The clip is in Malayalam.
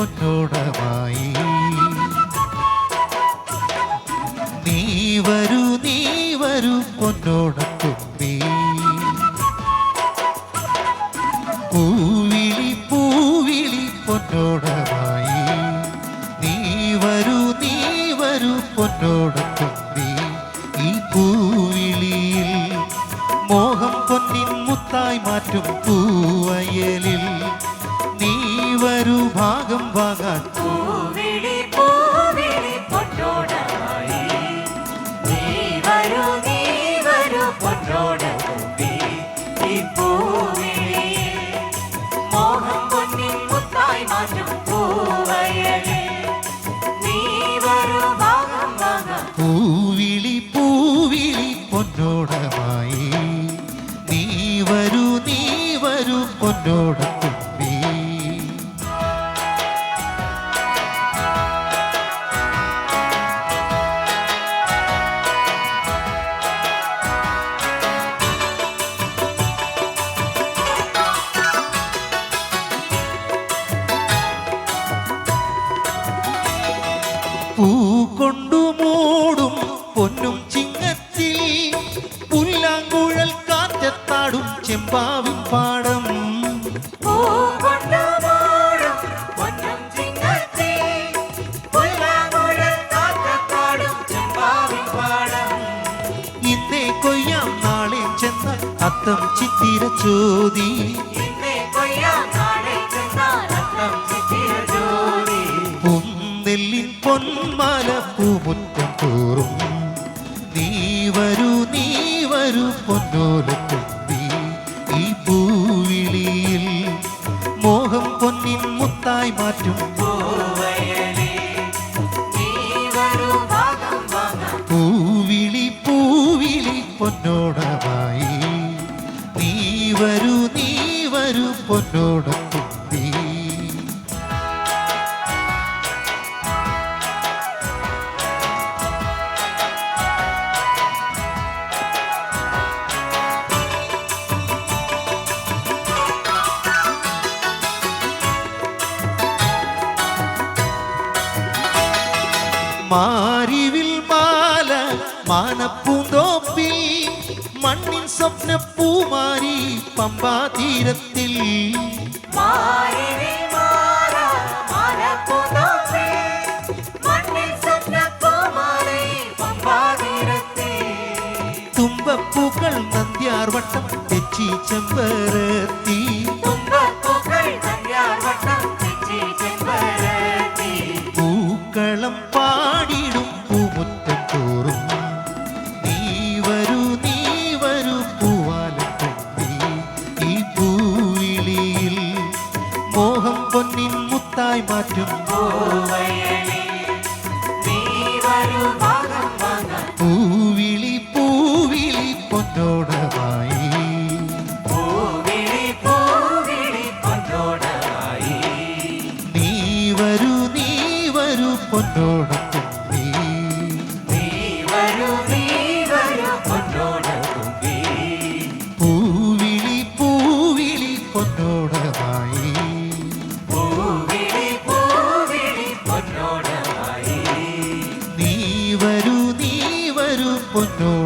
പൊന്നോടമായി നീ വരൂ നീ വരൂ പൊന്നോടത്തുമ്പി പൂവിളി പൂവിളി പൊന്നോടമായി നീ വരൂ നീ വരൂ പൊന്നോടത്തുമ്പി ഈ പൂവിളിയിൽ മോഹം പൊന്നിൻ മുത്തായി മാറ്റും പൂവയലിൽ. ഭാഗം വാങ്ങാൻ പൂ കൊണ്ടു മൂടും പൊന്നും ചിങ്ങത്തിൽ. പുല്ലാങ്കുഴൽ കാറ്റത്താടും ചെമ്പാവിൻ പാടം. ഇന്നേ കൊയ്യാം നാളെ ചെന്ന അത്തം ചിത്തിര ചോദി. ഇന്നേ കൊയ്യാം പൂന്നെല്ലിൻ കൂറും. നീ വരൂ നീ വരൂ പൊന്നോലത്തുമ്പി ഈ പൂവിളിയിൽ മോഹം പൊന്നിൻ മുത്തായി മാറ്റും. പൂവിളി പൂവിളി പൊന്നോടമായി. നീ വരൂ നീ വരൂ പൊന്നോടത്തുമ്പി മാരിവിൽ മാല മാനപ്പൂന്തോപ്പിൽ മണ്ണിൻ സ്വപ്ന പൂമാരി പമ്പാ തീരത്തിൽ മാരിവിൽ മാല മാലപ്പൂന്തോപ്പിൽ മണ്ണിൽ സ്വപ്നപ്പൂമാലൈ പമ്പാതീരത്തിൽ തുമ്പപ്പൂക്കൾ നന്ദ്യാർവട്ടം തെച്ചി ചെമ്പരത്തി പാടിടും. പൂമുറ്റം തോറും നീ വരൂ നീ വരൂ ഈ പൂവിളിയിൽ മോഹം പൊന്നിൻ മുത്തായി മാറ്റും. പൂവയലിൽ നീ വരൂ ഭാഗം വാങ്ങാം വരൂ പൊന്നോടത്തുമ്പി നീ നീ പൂവിളി പൂവിളി പൂവിളി പൂവിളി നീ വരൂ നീ വരൂ പൊന്നോടം